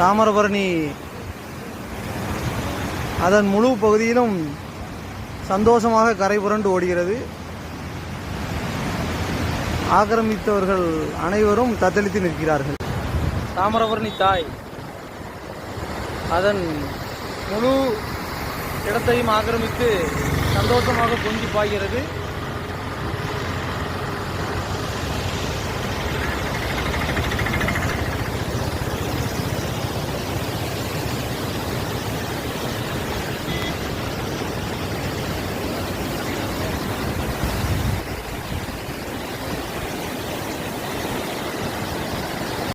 தாமிரபரணி. அதன் முழு பகுதியிலும் சந்தோஷமாக கரை புரண்டு ஓடுகிறது. ஆக்கிரமித்தவர்கள் அனைவரும் தத்தளித்து நிற்கிறார்கள். தாமிரபரணி தாய் அதன் முழு இடத்தையும் ஆக்கிரமித்து சந்தோஷமாக பொங்கி பாய்கிறது.